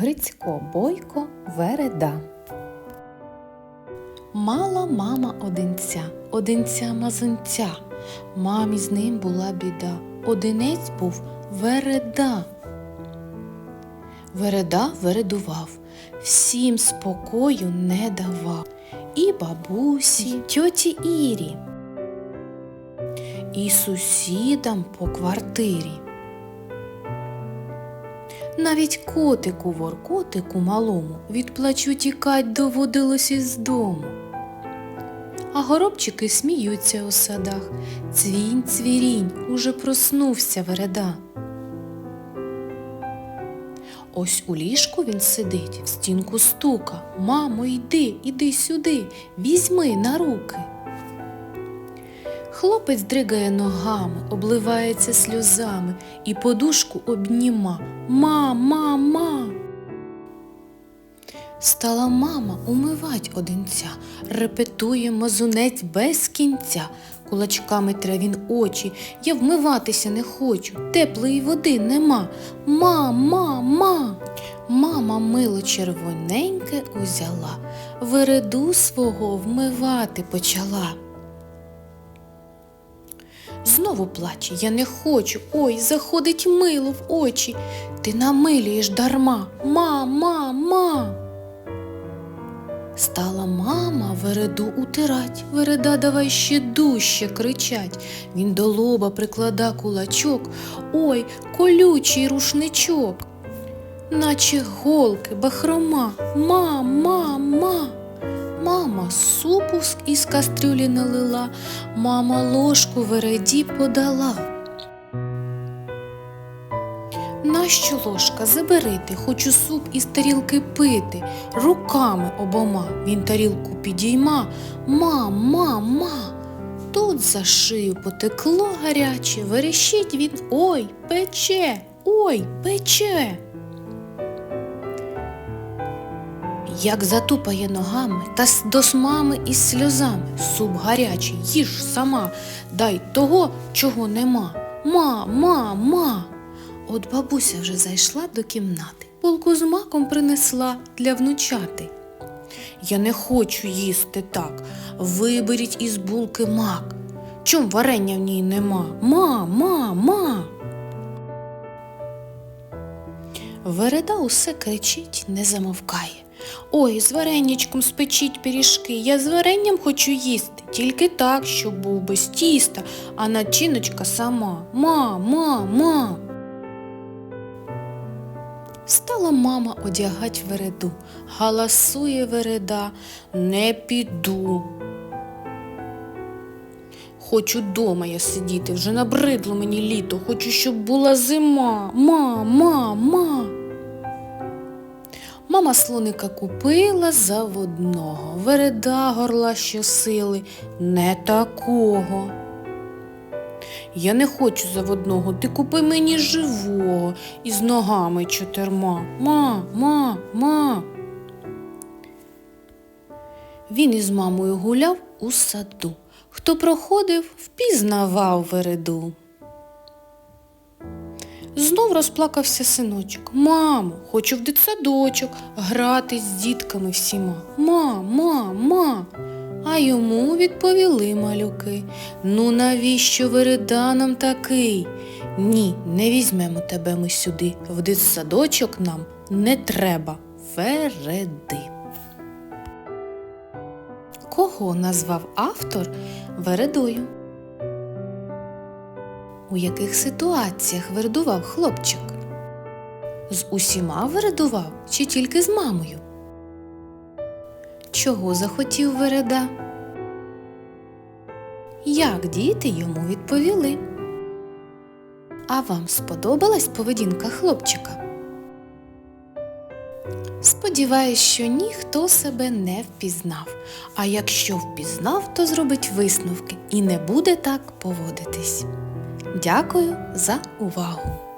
Грицько Бойко Вереда. Мала мама одинця, одинця мазунця. Мамі з ним була біда. Одинець був Вереда. Вереда вередував, всім спокою не давав. І бабусі, і тьоті Ірі, і сусідам по квартирі. Навіть котику воркотику малому від плачу тікать доводилось із дому. А горобчики сміються у садах. Цвінь, цвірінь, уже проснувся вереда. Ось у ліжку він сидить, в стінку стука. Мамо, йди, іди сюди, візьми на руки. Хлопець дригає ногами, обливається сльозами і подушку обніма. Ма, ма, ма. Стала мама умивать одинця, репетує мазунець без кінця. Кулачками тре він очі, я вмиватися не хочу, теплої води нема. Ма, ма, ма. Мама мило червоненьке узяла, вереду свого вмивати почала. Знову плаче, я не хочу. Ой, заходить мило в очі. Ти намилюєш дарма. Ма, ма, ма. Стала мама вереду утирать, вереда давай ще дужче кричать. Він до лоба приклада кулачок, ой, колючий рушничок. Наче голки, бахрома, ма, ма, ма. Мама супу із кастрюлі налила, мама ложку вереді подала. Нащо ложка заберити, хочу суп із тарілки пити, руками обома він тарілку підійма. Ма, ма, ма. Тут за шию потекло гаряче, верещить він ой, пече, ой, пече. Як затупає ногами та до смами із сльозами. Суп гарячий, їж сама, дай того, чого нема. Ма, ма, ма. От бабуся вже зайшла до кімнати, булку з маком принесла для внучати. Я не хочу їсти так. Виберіть із булки мак. Чом варення в ній нема? Ма, ма, ма. Вереда усе кричить, не замовкає. Ой, з варенячком спечіть пиріжки. Я з варенням хочу їсти, тільки так, щоб був без тіста, а начиночка сама. Ма, ма, ма. Стала мама одягать вереду, галасує вереда, не піду. Хочу дома я сидіти, вже набридло мені літо, хочу, щоб була зима. Ма, ма, ма. Мама слоника купила заводного, вереда горла щосили, не такого. Я не хочу заводного, ти купи мені живого із ногами чотирма. Ма, ма, ма. Він із мамою гуляв у саду. Хто проходив, впізнавав вереду. Знов розплакався синочок. Мамо, хочу в дитсадочок грати з дітками всіма. Ма, ма, ма. А йому відповіли малюки. Ну навіщо вереда нам такий? Ні, не візьмемо тебе ми сюди. В дитсадочок нам не треба вереди. Кого назвав автор вередою? У яких ситуаціях вередував хлопчик? З усіма вередував чи тільки з мамою? Чого захотів вереда? Як діти йому відповіли? А вам сподобалась поведінка хлопчика? Сподіваюсь, що ніхто себе не впізнав. А якщо впізнав, то зробить висновки і не буде так поводитись. Дякую за увагу!